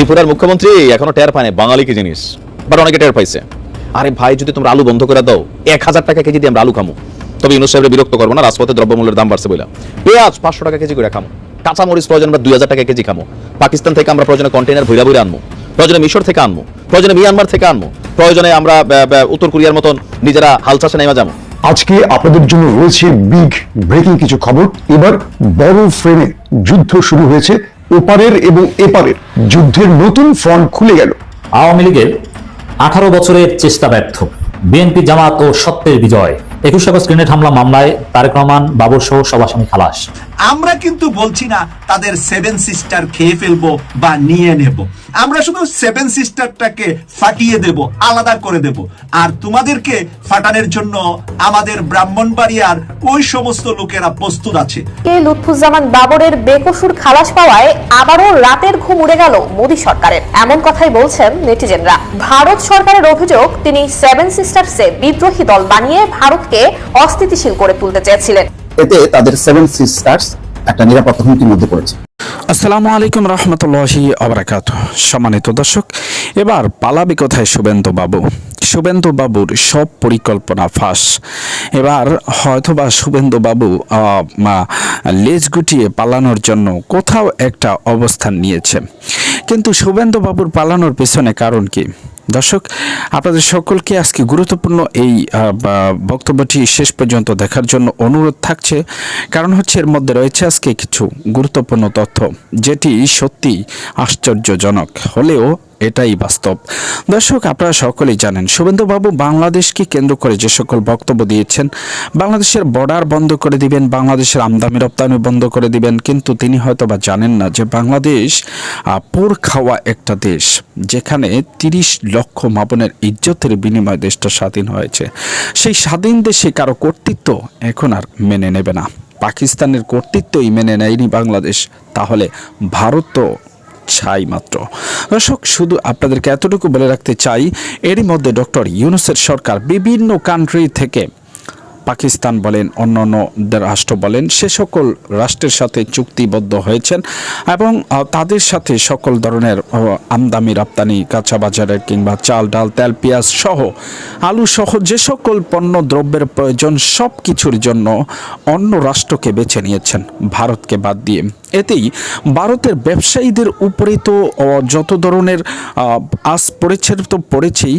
ত্রিপুরার মুখ্যমন্ত্রী এখনও টের পায়নি, বাঙালি কি জিনিস? বাট অনেকে টের পাইছে। আরে ভাই, যদি তোমরা আলু বন্ধ করে দাও, এক হাজার টাকা কেজি দিয়ে আমরা আলু খামো। তবে ইউনুস সাহেবের বিরক্ত করব না, রাজপথে দ্রব্যমূল্যের দাম বাড়ছে বইলা। পেঁয়াজ পাঁচশো টাকা কেজি করে খামো। কাঁচা মরিচ প্রয়োজন আমরা দুই হাজার টাকা কেজি খামো। পাকিস্তান থেকে আমরা প্রয়োজনে কন্টেনার ভৈরা ভৈরা আনব প্রয়োজনে মিশর থেকে আনব প্রয়োজনে মিয়ানমার থেকে আনব প্রয়োজনে আমরা উত্তর কোরিয়ার মতন নিজেরা হাল চাষে নেমে যাব। আজকে আপনাদের জন্য রয়েছে বিগ ব্রেকিং কিছু খবর। এবার বড় ফ্রেমে যুদ্ধ শুরু হয়েছে। ওপারের এবং এপারের যুদ্ধের নতুন ফ্রন্ট খুলে গেল। আওয়ামী লীগের আঠারো বছরের চেষ্টা ব্যর্থ। বিএনপি জামাত ও সত্যের বিজয়। একুশ আগস্ট গ্রেনেড হামলা মামলায় তারেক রহমান বাবর সহ সব খালাস। আমরা কিন্তু বলছি না তাদের সেভেন সিস্টার খেয়ে ফেলব বা নিয়ে নেব। আমরা শুধু সেভেন সিস্টারটাকে ফাটিয়ে দেব, আলাদা করে দেব। আর তোমাদেরকে ফাটানোর জন্য আমাদের ব্রাহ্মণবাড়িয়ার ওই সমস্ত লোকেরা প্রস্তুত আছে। কে লুৎফুজ্জামান বাবরের বেকসুর খালাস পাওয়ায় আবারও রাতের ঘুম উড়ে গেল মোদী সরকারের। এমন কথাই বলছেন নেটিজেনরা। ভারত সরকারের অভিযোগ, তিনি সেভেন সিস্টার্সে বিদ্রোহী দল বানিয়ে ভারতকে অস্থিতিশীল করে তুলতে চেয়েছিলেন। এতে তাদের সেভেন সিস্টার্স একটা নিরাপত্তা হুমকির মধ্যে পড়েছে। আসসালামু আলাইকুম রহমতুল্লাহি আবরাকাত। সম্মানিত দর্শক, এবার পালাবি কোথায় শুভেন্দু বাবু? শুভেন্দু বাবুর সব পরিকল্পনা ফাঁস। এবার হয়তোবা শুভেন্দু বাবু লেজ গুটিয়ে পালানোর জন্য কোথাও একটা অবস্থান নিয়েছে। কিন্তু শুভেন্দু বাবুর পালানোর পেছনে কারণ কি? দর্শক, আপনাদের সকলকে আজকে গুরুত্বপূর্ণ এই বক্তব্যটি শেষ পর্যন্ত দেখার জন্য অনুরোধ থাকছে। কারণ হচ্ছে এর মধ্যে রয়েছে আজকে কিছু গুরুত্বপূর্ণ তথ্য, যেটি সত্যি আশ্চর্যজনক। হলেও এটাই বাস্তব। দর্শক, আপনারা সকলেই জানেন, শুভেন্দুবাবু বাংলাদেশকে কেন্দ্র করে যে সকল বক্তব্য দিয়েছেন, বাংলাদেশের বর্ডার বন্ধ করে দিবেন, বাংলাদেশের আমদানি রপ্তানি বন্ধ করে দিবেন, কিন্তু তিনি হয়তো বা জানেন না যে বাংলাদেশ পোর খাওয়া একটা দেশ, যেখানে তিরিশ লক্ষ মাপনের ইজ্জতের বিনিময়ে দেশটা স্বাধীন হয়েছে। সেই স্বাধীন দেশে কারও কর্তৃত্ব এখন আর মেনে নেবে না। পাকিস্তানের কর্তৃত্বই মেনে নেয়নি বাংলাদেশ। তাহলে ভারত তো চাই মাত্র। দর্শক, শুধু আপনাদেরকে এতটুকু বলে রাখতে চাই, এরই মধ্যে ডক্টর ইউনুসের সরকার বিভিন্ন কান্ট্রি থেকে পাকিস্তান বলেন অন্য অন্য রাষ্ট্র বলেন, সে সকল রাষ্ট্রের সাথে চুক্তিবদ্ধ হয়েছেন এবং তাদের সাথে সকল ধরনের আমদানি, রপ্তানি কাঁচা বাজারের কিংবা চাল, ডাল, তেল, পেঁয়াজ সহ আলু সহ যে সকল পণ্য দ্রব্যের প্রয়োজন, সব কিছুর জন্য অন্য রাষ্ট্রকে বেছে নিয়েছেন, ভারতকে বাদ দিয়ে। এতেই ভারতের ব্যবসায়ীদের উপরে তো যত ধরনের আস পড়েছে তো পড়েছেই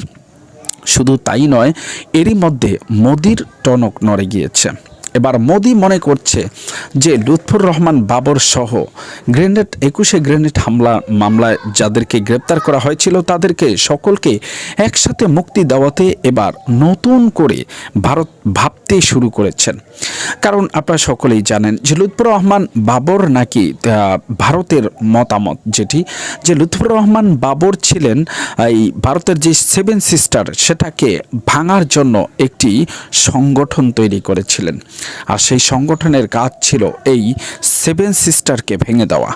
শুধু তাই নয়, এরই মধ্যে মোদির টনক নড়ে গিয়েছে। এবার মোদি মনে করছে যে লুৎফুর রহমান বাবর সহ গ্রেনেড, একুশে গ্রেনেড হামলা, মামলায় যাদেরকে গ্রেপ্তার করা হয়েছিল তাদেরকে সকলকে একসাথে মুক্তি দেওয়াতে এবার নতুন করে ভারত ভাবতে শুরু করেছেন কারণ আপনারা সকলেই জানেন যে লুৎফুর রহমান বাবর নাকি ভারতের মতামত যেটি, যে লুৎফুর রহমান বাবর ছিলেন এই ভারতের যে সেভেন সিস্টার সেটাকে ভাঙার জন্য একটি সংগঠন তৈরি করেছিলেন। আর সেই সংগঠনের কাজ ছিল এই সেভেন সিস্টারকে ভেঙে দেওয়া।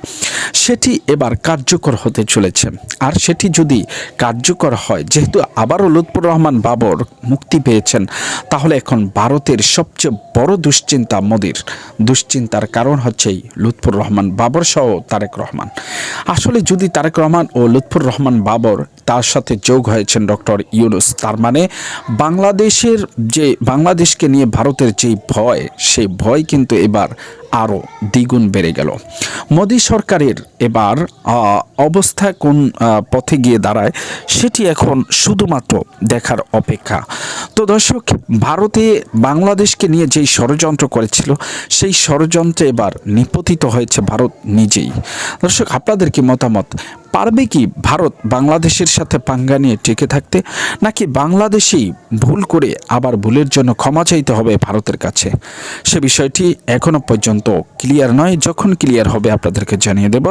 সেটি এবার কার্যকর হতে চলেছে। আর সেটি যদি কার্যকর হয়, যেহেতু আবারও লুৎফুর রহমান বাবর মুক্তি পেয়েছেন, তাহলে এখন ভারতের সবচেয়ে বড় দুশ্চিন্তা মোদির। দুশ্চিন্তার কারণ হচ্ছেই লুৎফুর রহমান বাবর সহ তারেক রহমান। আসলে যদি তারেক রহমান ও লুৎফুর রহমান বাবর তার সাথে যোগ হয়েছেন ডক্টর ইউনুস, তার মানে বাংলাদেশের যে, বাংলাদেশকে নিয়ে ভারতের যে ভয়, সেই ভয় কিন্তু এবার আরও দ্বিগুণ বেড়ে গেল। মোদী সরকারের এবার অবস্থা কোন পথে গিয়ে দাঁড়ায়, সেটি এখন শুধুমাত্র দেখার অপেক্ষা। তো দর্শক, ভারতে বাংলাদেশকে নিয়ে যেই ষড়যন্ত্র করেছিল, সেই ষড়যন্ত্রে এবার নিপতিত হয়েছে ভারত নিজেই। দর্শক, আপনাদের কি মতামত? পারবে কি ভারত বাংলাদেশের সাথে পাঙ্গা নিয়ে টিকে থাকতে, নাকি বাংলাদেশেই ভুল করে আবার ভুলের জন্য ক্ষমা চাইতে হবে ভারতের কাছে? সে বিষয়টি এখনও পর্যন্ত ক্লিয়ার নয়। যখন ক্লিয়ার হবে, আপনাদেরকে জানিয়ে দেব।